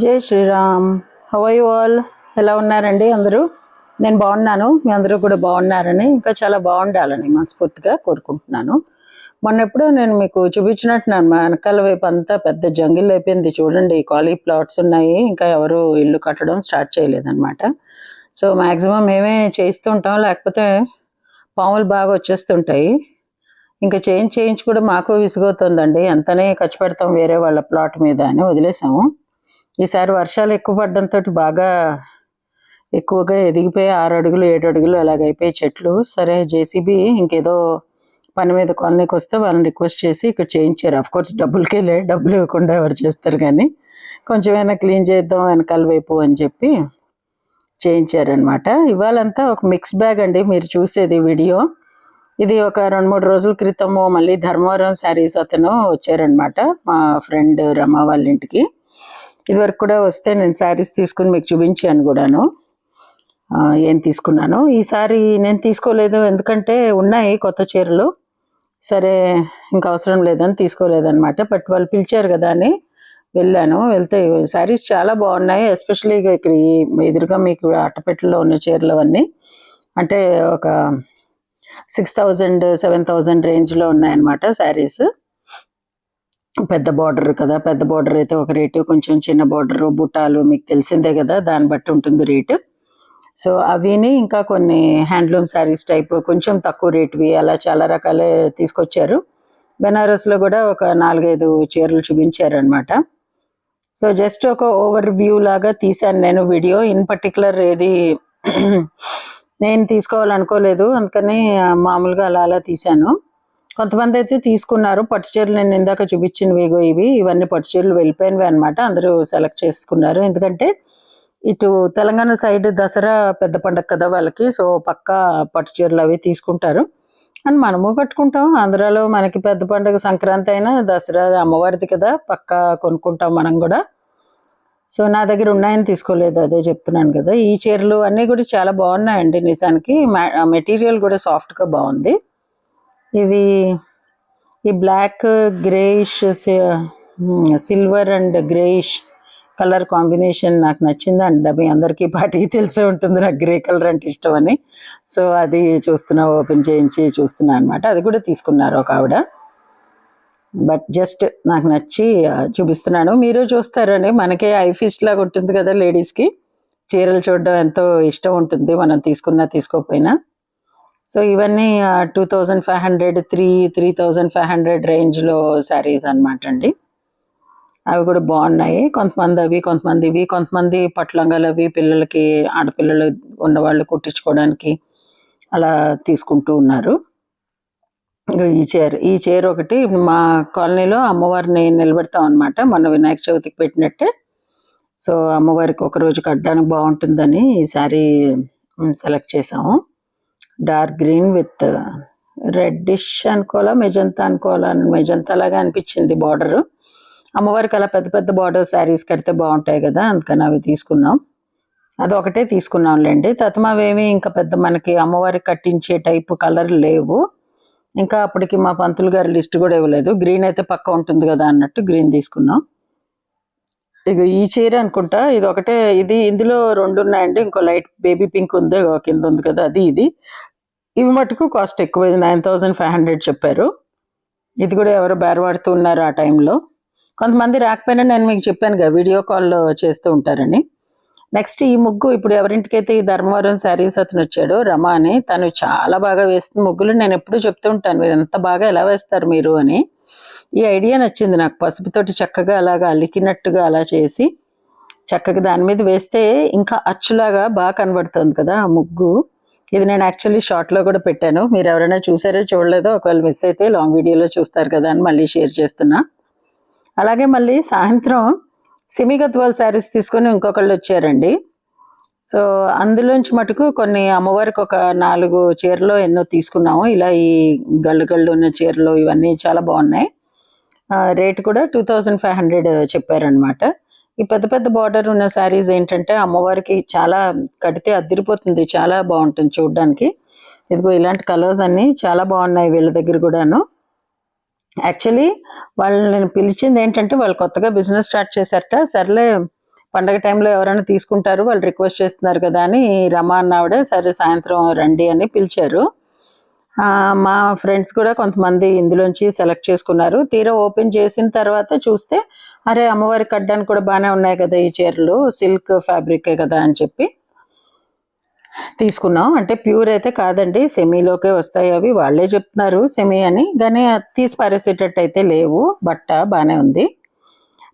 జై శ్రీరామ్. హవై వాల్ ఎలా ఉన్నారండి అందరూ? నేను బాగున్నాను. మీ అందరూ కూడా బాగున్నారని ఇంకా చాలా బాగుండాలని మనస్ఫూర్తిగా కోరుకుంటున్నాను. మొన్న ఎప్పుడో నేను మీకు చూపించినట్టున్నాను. మా వెనకాల వైపు అంతా పెద్ద జంగిల్ అయిపోయింది. చూడండి ఖాళీ ప్లాట్స్ ఉన్నాయి. ఇంకా ఎవరు ఇల్లు కట్టడం స్టార్ట్ చేయలేదన్నమాట. సో మ్యాక్సిమం మేమే చేస్తూ ఉంటాం. లేకపోతే పాములు బాగా వచ్చేస్తుంటాయి. ఇంకా చేంజ్ చేయించి కూడా మాకు విసుగవుతుందండి. అంతనే ఖర్చు పెడతాం వేరే వాళ్ళ ప్లాట్ మీద అని వదిలేసాము. ఈసారి వర్షాలు ఎక్కువ పడడంతో బాగా ఎక్కువగా ఎదిగిపోయి ఆరు అడుగులు ఏడు అడుగులు అలాగైపోయి చెట్లు. సరే జేసీబీ ఇంకేదో పని మీద కాలనీకి వస్తే వాళ్ళని రిక్వెస్ట్ చేసి ఇక్కడ చేయించారు. అఫ్ కోర్స్ డబ్బులకే లే డబ్బులు ఇవ్వకుండా ఎవరు చేస్తారు కానీ కొంచెమైనా క్లీన్ చేద్దాం వెనకాల వైపు అని చెప్పి చేయించారనమాట ఇవాళంతా ఒక మిక్స్ బ్యాగ్ అండి మీరు చూసేది వీడియో. ఇది ఒక రెండు మూడు రోజుల క్రితము మళ్ళీ ధర్మవరం శారీస్ అతను వచ్చారనమాట మా ఫ్రెండ్ రమ వాళ్ళ ఇంటికి. ఇదివరకు కూడా వస్తే నేను శారీస్ తీసుకుని మీకు చూపించాను కూడాను. ఏం తీసుకున్నాను. ఈసారి నేను తీసుకోలేదు. ఎందుకంటే ఉన్నాయి కొత్త చీరలు. సరే ఇంకా అవసరం లేదని తీసుకోలేదన్నమాట. బట్ వాళ్ళు పిలిచారు కదా అని వెళ్ళాను. వెళ్తే శారీస్ చాలా బాగున్నాయి. ఎస్పెషల్లీ ఇక్కడ ఈ ఎదురుగా మీకు అట్టపెట్టెలో ఉన్న చీరలు అవన్నీ. అంటే ఒక సిక్స్ థౌజండ్ సెవెన్ థౌజండ్ రేంజ్లో ఉన్నాయన్నమాట శారీస్. పెద్ద బార్డర్ కదా పెద్ద బార్డర్ అయితే ఒక రేటు కొంచెం చిన్న బార్డర్ బుట్టాలు మీకు తెలిసిందే కదా దాన్ని బట్టి ఉంటుంది రేటు సో అవిని ఇంకా కొన్ని హ్యాండ్లూమ్ శారీస్ టైప్ కొంచెం తక్కువ రేటువి అలా చాలా రకాలే తీసుకొచ్చారు. బెనారస్లో కూడా ఒక నాలుగైదు చీరలు చూపించారనమాట సో జస్ట్ ఒక ఓవర్ వ్యూ లాగా తీశాను నేను వీడియో ఇన్ పర్టికులర్ ఏది నేను తీసుకోవాలనుకోలేదు అందుకని మామూలుగా అలా అలా తీశాను. కొంతమంది అయితే తీసుకున్నారు. పట్టు చీరలు నేను ఇందాక చూపించినవి ఇగో ఇవి. ఇవన్నీ పట్టు చీరలు వెళ్ళిపోయినవి అనమాట అందరూ సెలెక్ట్ చేసుకున్నారు. ఎందుకంటే ఇటు తెలంగాణ సైడ్ దసరా పెద్ద పండగ కదా వాళ్ళకి. సో పక్కా పట్టు చీరలు అవి తీసుకుంటారు. అండ్ మనము కట్టుకుంటాం. ఆంధ్రాలో మనకి పెద్ద పండుగ సంక్రాంతి అయినా దసరా అమ్మవారిది కదా. పక్కా కొనుక్కుంటాం మనం కూడా. సో నా దగ్గర ఉన్నాయని తీసుకోలేదు. అదే చెప్తున్నాను కదా. ఈ చీరలు అన్నీ కూడా చాలా బాగున్నాయండి నిజానికి. మెటీరియల్ కూడా సాఫ్ట్గా బాగుంది. ఇది ఈ black greyish silver and greyish colour combination నాకు నచ్చింది. అండ్ మీ అందరికీ పాటికి తెలిసే ఉంటుంది. నాకు గ్రే కలర్ అంటే ఇష్టం అని. సో అది చూస్తున్నా ఓపెన్ చేయించి చూస్తున్నా అనమాట అది కూడా తీసుకున్నారు ఒక ఆవిడ. బట్ జస్ట్ నాకు నచ్చి చూపిస్తున్నాను. మీరు చూస్తారని మనకే ఐఫీస్ లాగా ఉంటుంది కదా లేడీస్కి. చీరలు చూడడం ఎంతో ఇష్టం ఉంటుంది. మనం తీసుకున్నా తీసుకోకపోయినా. సో ఇవన్నీ two thousand five hundred three three thousand five hundred రేంజ్లో శారీస్ అనమాట అండి. అవి కూడా బాగున్నాయి. కొంతమంది అవి కొంతమంది ఇవి కొంతమంది పట్లంగాలు అవి పిల్లలకి ఆడపిల్లలు ఉన్నవాళ్ళు కుట్టించుకోవడానికి అలా తీసుకుంటూ ఉన్నారు. ఈ చైర్ ఈ చైర్ ఒకటి మా కాలనీలో అమ్మవారిని నిలబెడతాం అనమాట మొన్న వినాయక చవితికి పెట్టినట్టే. సో అమ్మవారికి ఒక రోజు కట్టడానికి బాగుంటుందని ఈ శారీ సెలెక్ట్ చేసాము. డార్క్ గ్రీన్ విత్ రెడ్డిష్ అనుకోవాలా మెజంతా అనుకోవాలా మెజంతా లాగా అనిపించింది బార్డర్. అమ్మవారికి అలా పెద్ద పెద్ద బార్డర్ శారీస్ కడితే బాగుంటాయి కదా అందుకని అవి తీసుకున్నాం. అది ఒకటే తీసుకున్నాంలేండి. తతమావేమి ఇంకా పెద్ద మనకి అమ్మవారికి కట్టించే టైప్ కలర్ లేవు. ఇంకా అప్పటికి మా పంతులు గారి లిస్ట్ కూడా ఇవ్వలేదు. గ్రీన్ అయితే పక్క ఉంటుంది కదా అన్నట్టు గ్రీన్ తీసుకున్నాం. ఇక ఈ చీర అనుకుంటా ఇది ఒకటే ఇది ఇందులో రెండు ఉన్నాయండి ఇంకో లైట్ బేబీ పింక్ ఉంది కింద ఉంది కదా అది ఇది. ఇవి మటుకు కాస్ట్ ఎక్కువ. నైన్ థౌజండ్ ఫైవ్ హండ్రెడ్ చెప్పారు. ఇది కూడా ఎవరో బేరవాడుతూ ఉన్నారు ఆ టైంలో. కొంతమంది రాకపోయినా నేను మీకు చెప్పాను కదా వీడియో కాల్లో చేస్తూ ఉంటారని. నెక్స్ట్ ఈ ముగ్గు ఇప్పుడు ఎవరింటికైతే ఈ ధర్మవరం శారీస్ అతను వచ్చాడు రమ అని తను చాలా బాగా వేస్తుంది ముగ్గులు. నేను ఎప్పుడూ చెప్తూ ఉంటాను మీరు ఎంత బాగా ఎలా వేస్తారు మీరు అని. ఈ ఐడియా నచ్చింది నాకు. పసుపుతోటి చక్కగా అలాగా అలికినట్టుగా అలా చేసి చక్కగా దాని మీద వేస్తే ఇంకా అచ్చులాగా బాగా కనబడుతుంది కదా ఆ ముగ్గు. ఇది నేను యాక్చువల్లీ షార్ట్లో కూడా పెట్టాను. మీరు ఎవరైనా చూసారో చూడలేదో ఒకవేళ మిస్ అయితే లాంగ్ వీడియోలో చూస్తారు కదా అని మళ్ళీ షేర్ చేస్తున్నా. అలాగే మళ్ళీ సాయంత్రం సిమి గద్వాల్ శారీస్ తీసుకొని ఇంకొకళ్ళు వచ్చారండి. సో అందులోంచి మటుకు కొన్ని అమ్మవారికి ఒక నాలుగు చీరలు ఎన్నో తీసుకున్నాము. ఇలా ఈ గళ్ళు గళ్ళు ఉన్న చీరలు ఇవన్నీ చాలా బాగున్నాయి. రేట్ కూడా టూ థౌజండ్ ఫైవ్ హండ్రెడ్ చెప్పారనమాట ఈ పెద్ద పెద్ద బార్డర్ ఉన్న శారీస్ ఏంటంటే అమ్మవారికి చాలా కడితే అదిరిపోతుంది చాలా బాగుంటుంది చూడడానికి. ఇదిగో ఇలాంటి కలర్స్ అన్నీ చాలా బాగున్నాయి వీళ్ళ దగ్గర కూడాను. యాక్చువల్లీ వాళ్ళని పిలిచింది ఏంటంటే వాళ్ళు కొత్తగా బిజినెస్ స్టార్ట్ చేశారట. సర్లే పండగ టైంలో ఎవరైనా తీసుకుంటారు వాళ్ళు రిక్వెస్ట్ చేస్తున్నారు కదా అని రమా అన్నావిడ సరే సాయంత్రం రండి అని పిలిచారు. మా ఫ్రెండ్స్ కూడా కొంతమంది ఇందులోంచి సెలెక్ట్ చేసుకున్నారు. తీరా ఓపెన్ చేసిన తర్వాత చూస్తే అరే అమ్మవారి కట్టడానికి కూడా బాగానే ఉన్నాయి కదా ఈ చీరలు సిల్క్ ఫ్యాబ్రికే కదా అని చెప్పి తీసుకున్నాం. అంటే ప్యూర్ అయితే కాదండి సెమీలోకే వస్తాయి అవి. వాళ్ళే చెప్తున్నారు సెమీ అని. కానీ అది తీసి పారేసేటట్టు అయితే లేవు. బట్ట బాగానే ఉంది.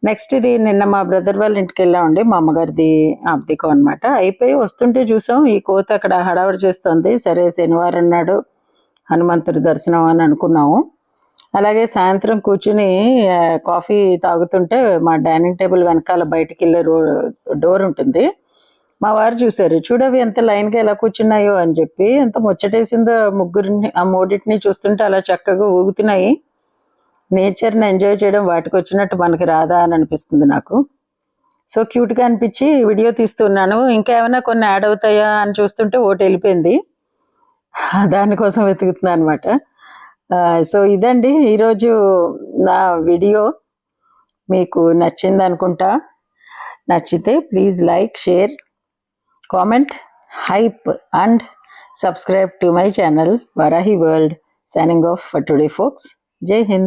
నెక్స్ట్ ఇది నిన్న మా బ్రదర్ వాళ్ళ ఇంటికి వెళ్ళామండి. మా అమ్మగారిది అబ్దికం అనమాట అయిపోయి వస్తుంటే చూసాం ఈ కోత అక్కడ హడావడి చేస్తుంది. సరే శనివారం నాడు హనుమంతుడి దర్శనం అని అనుకున్నాము. అలాగే సాయంత్రం కూర్చుని కాఫీ తాగుతుంటే మా డైనింగ్ టేబుల్ వెనకాల బయటికి వెళ్ళే రో డోర్ ఉంటుంది. మా వారు చూశారు చూడవి ఎంత లైన్గా ఎలా కూర్చున్నాయో అని చెప్పి ఎంత ముచ్చటేసిందో ముగ్గురిని ఆ మూడింటిని చూస్తుంటే అలా చక్కగా ఊగుతున్నాయి. నేచర్ని ఎంజాయ్ చేయడం వాటికి వచ్చినట్టు మనకి రాదా అని అనిపిస్తుంది నాకు. సో క్యూట్గా అనిపించి వీడియో తీస్తున్నాను. ఇంకా ఏమైనా కొన్ని యాడ్ అవుతాయా అని చూస్తుంటే ఓటు వెళ్ళిపోయింది. దానికోసం వెతుకుతున్నాను అనమాట సో ఇదండి. ఈరోజు నా వీడియో. మీకు నచ్చింది అనుకుంటా. నచ్చితే please like share comment hype and subscribe to my channel Varahi world signing off for today folks Jai Hind.